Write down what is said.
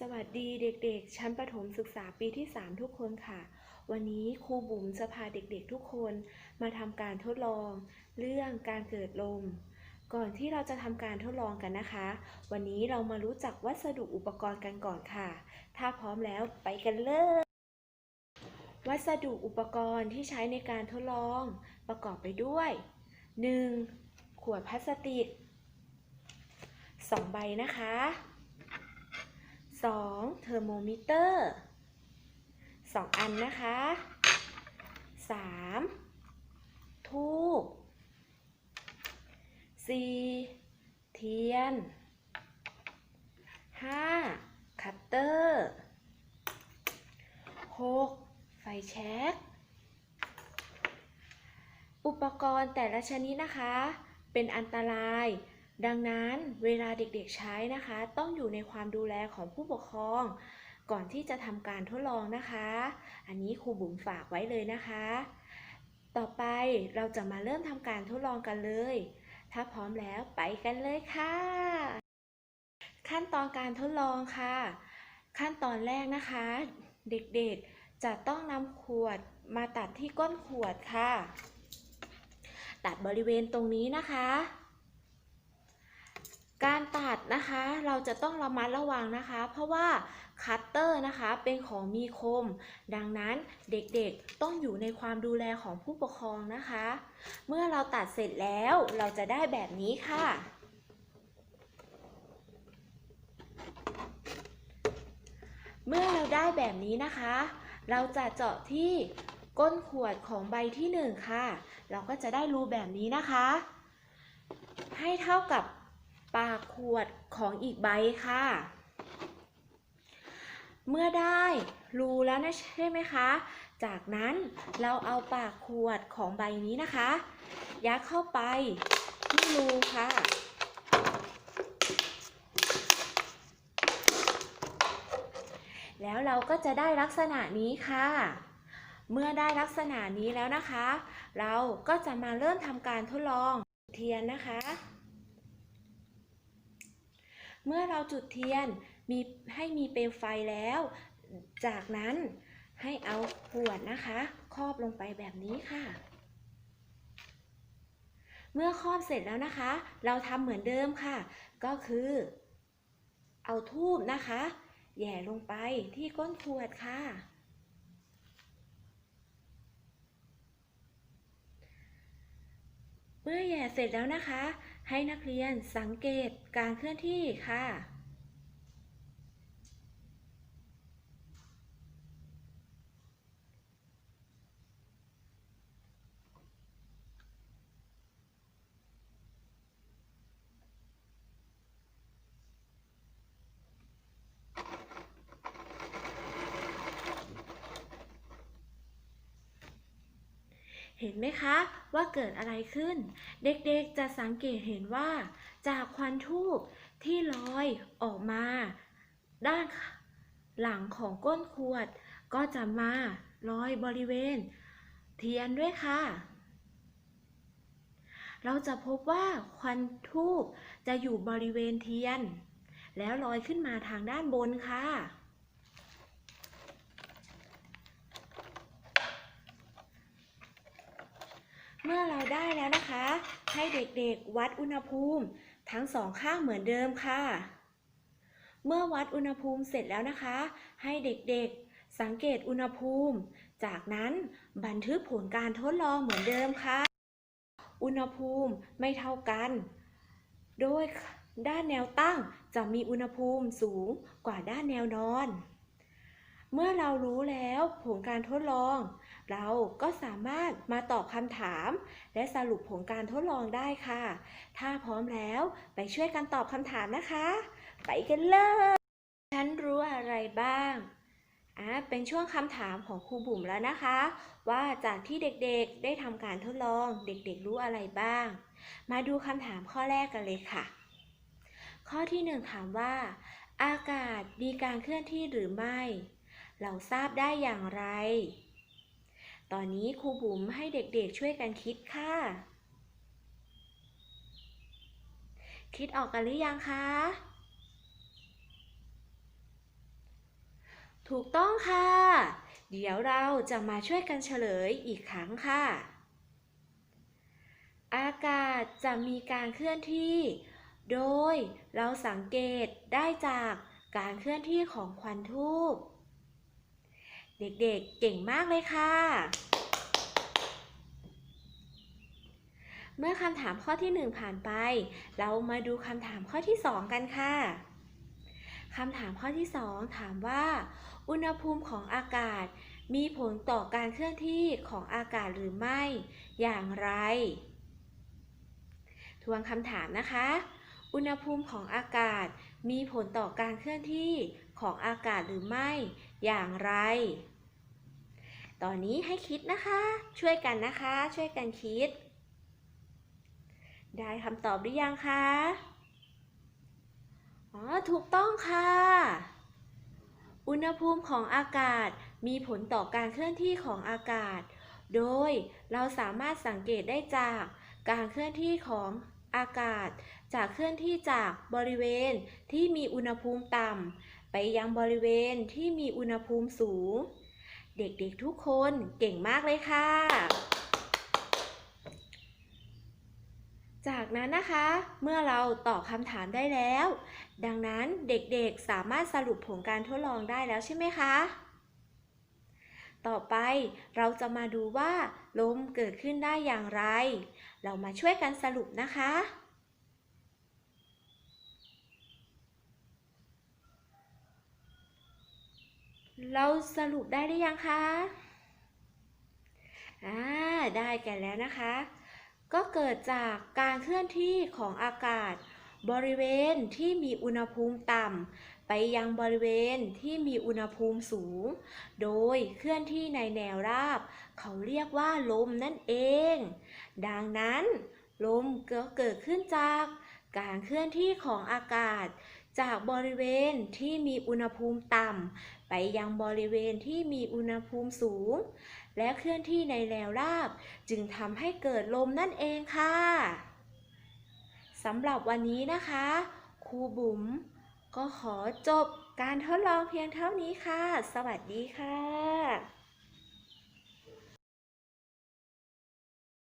สวัสดีเด็กๆ ชั้นประถมศึกษาปีที่ 3 ทุกคนค่ะ วันนี้ครูบุ๋มจะพาเด็กๆทุกคนมาทำการทดลอง เรื่องการเกิดลม ก่อนที่เราจะทำการทดลองกันนะคะ วันนี้เรามารู้จักวัสดุอุปกรณ์กันก่อนค่ะ ถ้าพร้อมแล้วไปกันเลย วัสดุอุปกรณ์ที่ใช้ในการทดลอง ประกอบไปด้วย 1. ขวดพลาสติก 2 ใบนะคะ 2. เทอร์โมมิเตอร์ 2 อันนะคะ 3. ทูบ 4. เทียน 5. คัตเตอร์ 6. ไฟแช็กอุปกรณ์แต่ละชนิดนะคะ เป็นอันตราย ดังนั้นเวลาเด็กๆใช้นะคะ ต้องอยู่ในความดูแลของผู้ปกครอง ก่อนที่จะทำการทดลองนะคะ อันนี้ครูบุ๋มฝากไว้เลยนะคะ ต่อไปเราจะมาเริ่มทำการทดลองกันเลย ถ้าพร้อมแล้วไปกันเลยค่ะ ขั้นตอนการทดลองค่ะ ขั้นตอนแรกนะคะ เด็กๆจะต้องนำขวดมาตัดที่ก้นขวดค่ะ ตัดบริเวณตรงนี้นะคะ การตัดนะคะเราจะต้องระมัดระวังนะคะ เพราะว่าคัตเตอร์นะคะเป็นของมีคม ดังนั้นเด็กๆต้องอยู่ในความดูแลของผู้ปกครองนะคะ เมื่อเราตัดเสร็จแล้วเราจะได้แบบนี้ค่ะ เมื่อเราได้แบบนี้นะคะ เราจะเจาะที่ก้นขวดของใบที่หนึ่งค่ะ เราก็จะได้รูแบบนี้นะคะ ให้เท่ากับ ปากขวดของอีกใบค่ะ เมื่อได้รูแล้วนะใช่ไหมคะ จากนั้นเราเอาปากขวดของใบนี้นะคะ ยัดเข้าไปที่รูค่ะแล้วเราก็จะได้ลักษณะนี้ค่ะ เมื่อได้ลักษณะนี้แล้วนะคะ เราก็จะมาเริ่มทำการทดลองเทียนนะคะ เมื่อเราจุดเทียนมีให้มีเปลวไฟแล้ว จากนั้นให้เอาขวดนะคะ ครอบลงไปแบบนี้ค่ะ เมื่อครอบเสร็จแล้วนะคะ เราทำเหมือนเดิมค่ะ ก็คือ เอาทูบนะคะ แย่ลงไปที่ก้นขวดค่ะเมื่อแย่เสร็จแล้วนะคะ ให้นักเรียนสังเกตการเคลื่อนที่ค่ะ เห็นไหมคะว่าเกิดอะไรขึ้น เด็กๆจะสังเกตเห็นว่า จากควันทูบที่ลอยออกมา ด้านหลังของก้นขวด ก็จะมาลอยบริเวณ เทียนด้วยค่ะ เราจะพบว่าควันทูบจะอยู่บริเวณเทียน แล้วลอยขึ้นมาทางด้านบนค่ะ เมื่อเราได้แล้วนะคะ ให้เด็กๆวัดอุณหภูมิทั้งสองข้างเหมือนเดิมค่ะ เมื่อวัดอุณหภูมิเสร็จแล้วนะคะ ให้เด็กๆสังเกตอุณหภูมิ จากนั้นบันทึกผลการทดลองเหมือนเดิมค่ะ อุณหภูมิไม่เท่ากัน โดยด้านแนวตั้งจะมีอุณหภูมิสูงกว่าด้านแนวนอน เมื่อเรารู้แล้วผลการทดลอง เราก็สามารถมาตอบคำถาม และสรุปผลการทดลองได้ค่ะ ถ้าพร้อมแล้วไปช่วยกันตอบคำถามนะคะ ไปกันเลย ฉันรู้อะไรบ้างอะเป็นช่วงคำถามของครูบุ๋มแล้วนะคะ ว่าจากที่เด็กๆได้ทำการทดลองเด็กๆรู้อะไรบ้าง มาดูคำถามข้อแรกกันเลยค่ะ ข้อที่หนึ่งถามว่า อากาศมีการเคลื่อนที่หรือไม่ เราทราบได้อย่างไร ตอนนี้ครูบุ๋มให้เด็กๆช่วยกันคิดค่ะ คิดออกกันหรือยังคะ ถูกต้องค่ะ เดี๋ยวเราจะมาช่วยกันเฉลยอีกครั้งค่ะ อากาศจะมีการเคลื่อนที่ โดยเราสังเกตได้จากการเคลื่อนที่ของควันทูบ เด็กๆเก่งมากเลยค่ะ เมื่อคำถามข้อที่ 1 ผ่านไป เรามาดูคำถามข้อที่ 2 กันค่ะคำถามข้อที่ 2 ถามว่า อุณหภูมิของอากาศมีผลต่อการเคลื่อนที่ของอากาศหรือไม่ อย่างไร ทวนคำถามนะคะ อุณหภูมิของอากาศมีผลต่อการเคลื่อนที่ ของอากาศหรือไม่อย่างไร ตอนนี้ให้คิดนะคะ ช่วยกันนะคะ ช่วยกันคิด ได้คำตอบหรือยังคะ อ๋อ ถูกต้องค่ะ อุณหภูมิของอากาศมีผลต่อการเคลื่อนที่ของอากาศ โดยเราสามารถสังเกตได้จากการเคลื่อนที่ของอากาศจากเคลื่อนที่จากบริเวณที่มีอุณหภูมิต่ำ ไปยังบริเวณที่มีอุณหภูมิสูง เด็กๆทุกคนเก่งมากเลยค่ะ จากนั้นนะคะ เมื่อเราตอบคำถามได้แล้ว ดังนั้นเด็กๆสามารถสรุปผลการทดลองได้แล้วใช่ไหมคะต่อไปเราจะมาดูว่าลมเกิดขึ้นได้อย่างไร เรามาช่วยกันสรุปนะคะ เราสรุปได้หรือยังคะ อ่า ได้กันแล้วนะคะ ก็เกิดจากการเคลื่อนที่ของอากาศ บริเวณที่มีอุณหภูมิต่ำไปยังบริเวณที่มีอุณหภูมิสูง โดยเคลื่อนที่ในแนวราบ เขาเรียกว่าลมนั่นเอง ดังนั้น ลมก็เกิดขึ้นจากการเคลื่อนที่ของอากาศ จากบริเวณที่มีอุณหภูมิต่ำไปยังบริเวณที่มีอุณหภูมิสูง และเคลื่อนที่ในแนวราบ จึงทำให้เกิดลมนั่นเองค่ะสำหรับวันนี้นะคะ ครูบุ๋มก็ขอจบการทดลองเพียงเท่านี้ค่ะ สวัสดีค่ะ